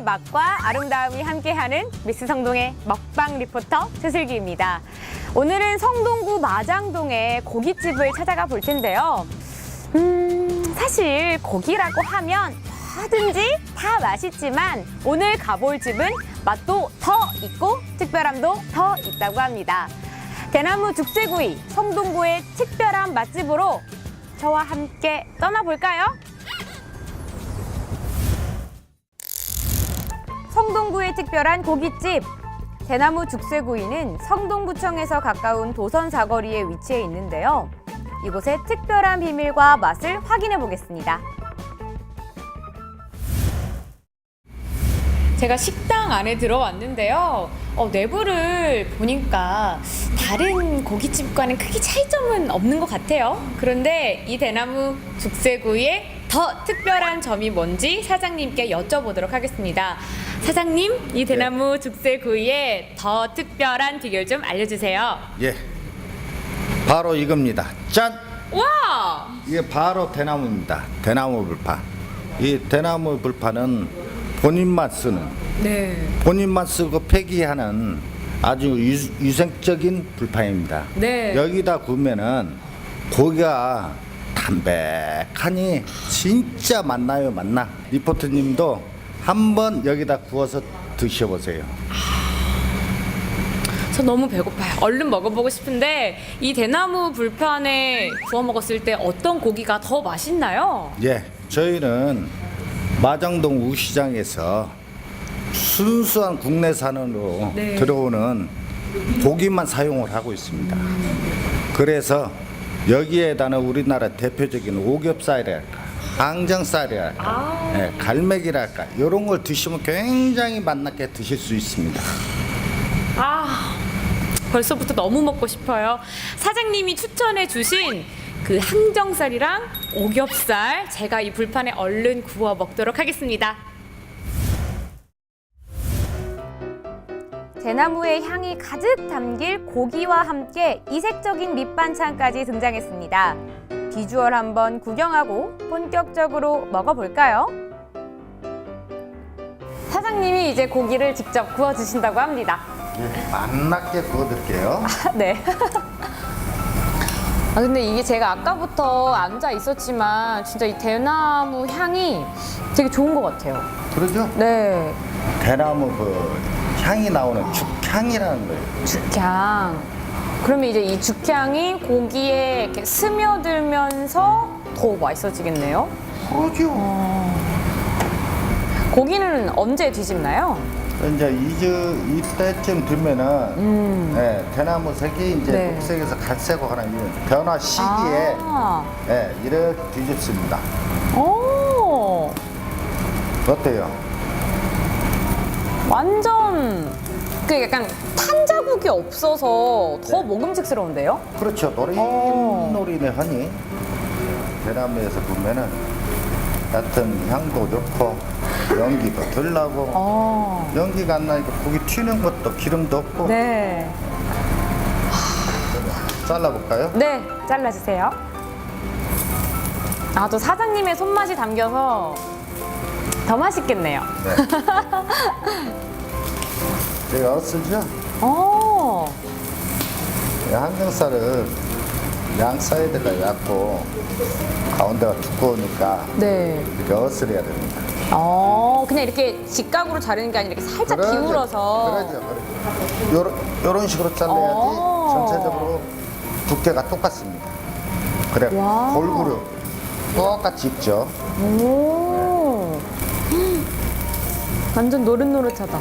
고기의 맛과 아름다움이 함께하는 미스 성동의 먹방 리포터 최슬기입니다. 오늘은 성동구 마장동의 고깃집을 찾아가 볼 텐데요. 음, 사실 고기라고 하면 뭐든지 다 맛있지만 오늘 가볼 집은 맛도 더 있고 특별함도 더 있다고 합니다. 대나무 죽새구이 성동구의 특별한 맛집으로 저와 함께 떠나볼까요? 성동구의 특별한 고깃집 대나무 죽새구이는 성동구청에서 가까운 도선 사거리에 위치해 있는데요. 이곳의 특별한 비밀과 맛을 확인해 보겠습니다. 제가 식당 안에 들어왔는데요. 어, 내부를 보니까 다른 고깃집과는 크게 차이점은 없는 것 같아요. 그런데 이 대나무 죽새구이의 더 특별한 점이 뭔지 사장님께 여쭤보도록 하겠습니다. 사장님, 이 대나무 죽새구이의 더 특별한 비결 좀 알려주세요. 예. 바로 이겁니다. 짠! 와! 이게 바로 대나무입니다. 대나무 불판. 이 대나무 불판은 본인만 쓰는, 네. 본인만 쓰고 폐기하는 아주 유, 유생적인 불판입니다. 네. 여기다 구우면은 고기가 담백하니 진짜 맛나요, 맛나. 리포트님도 한번 여기다 구워서 드셔보세요. 저 너무 배고파요. 얼른 먹어보고 싶은데 이 대나무 불판에 구워 먹었을 때 어떤 고기가 더 맛있나요? 예, 저희는 마장동 우시장에서 순수한 국내산으로 네. 들어오는 고기만 사용을 하고 있습니다. 그래서 여기에다는 우리나라 대표적인 오겹살이랄까, 항정살이랄까, 아. 예, 갈매기랄까 이런 걸 드시면 굉장히 맛나게 드실 수 있습니다. 아, 벌써부터 너무 먹고 싶어요. 사장님이 추천해 주신 그 항정살이랑 오겹살 제가 이 불판에 얼른 구워 먹도록 하겠습니다. 대나무의 향이 가득 담길 고기와 함께 이색적인 밑반찬까지 등장했습니다. 비주얼 한번 구경하고 본격적으로 먹어볼까요? 사장님이 이제 고기를 직접 구워 주신다고 합니다. 예, 맛나게 구워드릴게요. 네. 아 근데 이게 제가 아까부터 앉아 있었지만 진짜 이 대나무 향이 되게 좋은 것 같아요. 그러죠? 네. 대나무 그 향이 나오는 죽향이라는 거예요. 죽향. 그러면 이제 이 죽향이 고기에 이렇게 스며들면서 더 맛있어지겠네요. 그러죠. 고기는 언제 뒤집나요? 이제 이즈 이때쯤 되면은 음. 예, 대나무 색이 이제 네. 녹색에서 갈색으로 하는 변화 시기에 아. 예, 이렇게 뒤집습니다. 오. 어때요? 완전 그 약간 탄 자국이 없어서 더 네. 먹음직스러운데요? 그렇죠. 어. 노린노린해 하니 대나무에서 보면은 같은 향도 좋고 연기도 덜 나고 어. 연기가 안 나니까 고기 튀는 것도 기름도 없고 네. 잘라볼까요? 네, 잘라주세요. 아, 또 사장님의 손맛이 담겨서 더 맛있겠네요. 네. 제가 어쓰죠? 오, 이 항정살은 양 사이드가 얇고 가운데가 두꺼우니까 네. 이렇게 어스려야 됩니다. 어, 그냥 이렇게 직각으로 자르는 게 아니라 이렇게 살짝 그러죠. 기울어서. 그러죠. 그러죠. 요런, 요런 식으로 잘라야지 어. 전체적으로 두께가 똑같습니다. 그래 와. 골고루 똑같이 익죠. 오. 완전 노릇노릇하다.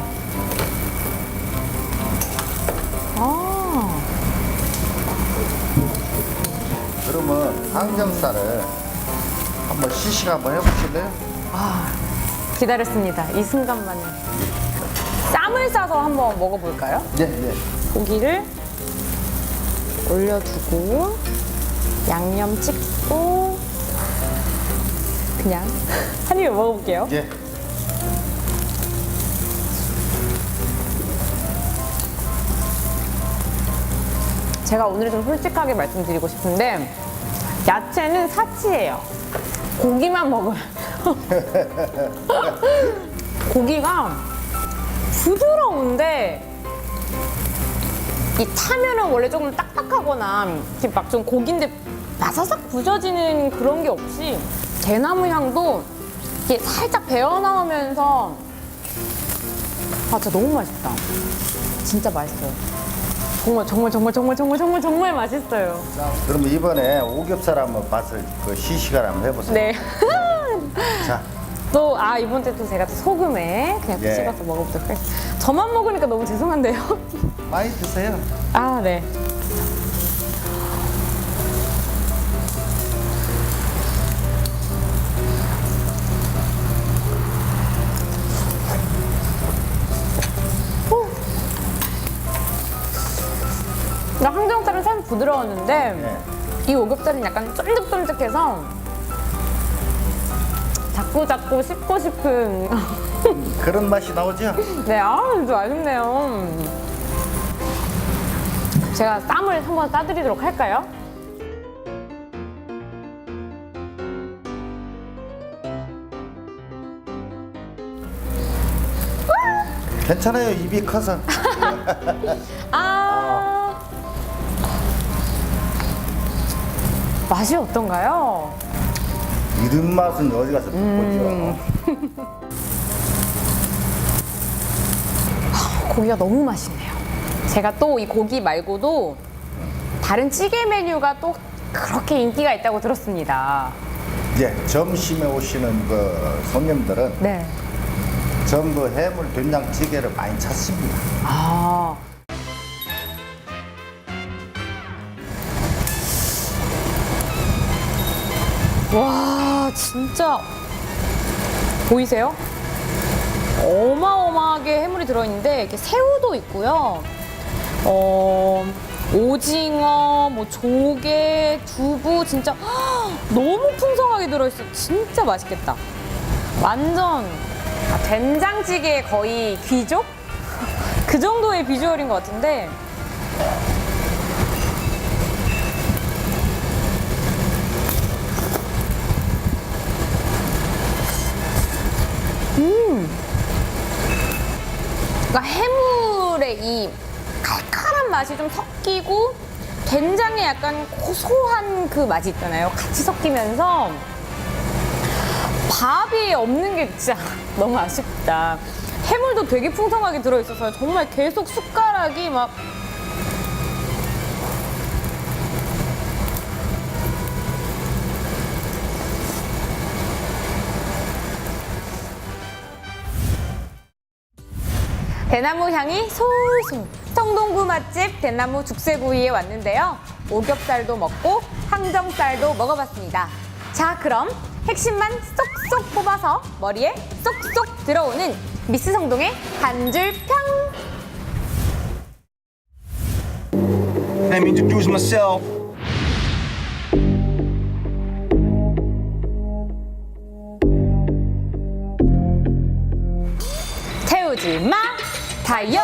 그러면 항정살을 한번 시식 한번 해보실래요? 아, 기다렸습니다. 이 순간만을. 쌈을 싸서 한번 먹어볼까요? 네, 네. 고기를 올려두고 양념 찍고 그냥 한 입에 먹어볼게요. 예. 제가 오늘 좀 솔직하게 말씀드리고 싶은데 야채는 사치예요. 고기만 먹어요. 고기가 부드러운데 이 타면은 원래 조금 딱딱하거나 이렇게 막 좀 고기인데 바사삭 부서지는 그런 게 없이 대나무 향도 이게 살짝 배어 나오면서 아 진짜 너무 맛있다. 진짜 맛있어요. 정말 정말 정말 정말 정말 정말 정말 맛있어요. 그럼 이번에 오겹살 한번 맛을 그 시식을 한번 해보세요. 네. 자, 또 아 이번 때또 제가 또 소금에 그냥 또 예. 찍어서 먹어보도록 하겠습니다. 저만 먹으니까 너무 죄송한데요. 많이 드세요. 아 네. 부드러웠는데 네. 이 오겹살은 약간 쫀득쫀득해서 자꾸 자꾸 씹고 싶은 그런 맛이 나오죠? 네, 아, 좀 아쉽네요. 제가 쌈을 한번 싸드리도록 할까요? 괜찮아요. 입이 커서. 아. 맛이 어떤가요? 이런 맛은 어디 가서 음. 듣보죠. 고기가 너무 맛있네요. 제가 또 이 고기 말고도 다른 찌개 메뉴가 또 그렇게 인기가 있다고 들었습니다. 이제 점심에 오시는 그 손님들은 네. 전부 해물 된장찌개를 많이 찾습니다. 아. 와, 진짜 보이세요? 어마어마하게 해물이 들어있는데 이렇게 새우도 있고요. 어, 오징어, 뭐 조개, 두부 진짜 너무 풍성하게 들어있어. 진짜 맛있겠다. 완전 아, 된장찌개의 거의 귀족? 그 정도의 비주얼인 것 같은데 음. 그러니까 해물의 이 칼칼한 맛이 좀 섞이고 된장에 약간 고소한 그 맛이 있잖아요. 같이 섞이면서 밥이 없는 게 진짜 너무 아쉽다. 해물도 되게 풍성하게 들어있어서 정말 계속 숟가락이 막 대나무 향이 솔솔 성동구 맛집 대나무 죽새구이에 왔는데요. 오겹살도 먹고 항정살도 먹어봤습니다. 자 그럼 핵심만 쏙쏙 뽑아서 머리에 쏙쏙 들어오는 미스 성동의 한줄 평. Let me introduce myself. 태우지 마 타요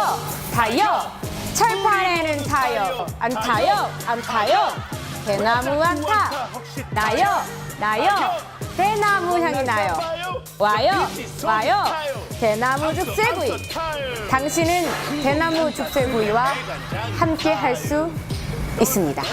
타요 철판에는 타요 안 타요 안 타요 대나무 안 타 나요 나요. 대나무 향이 나요. 와요 와요. 대나무 죽새구이. 당신은 대나무 죽새구이와 함께 할 수 있습니다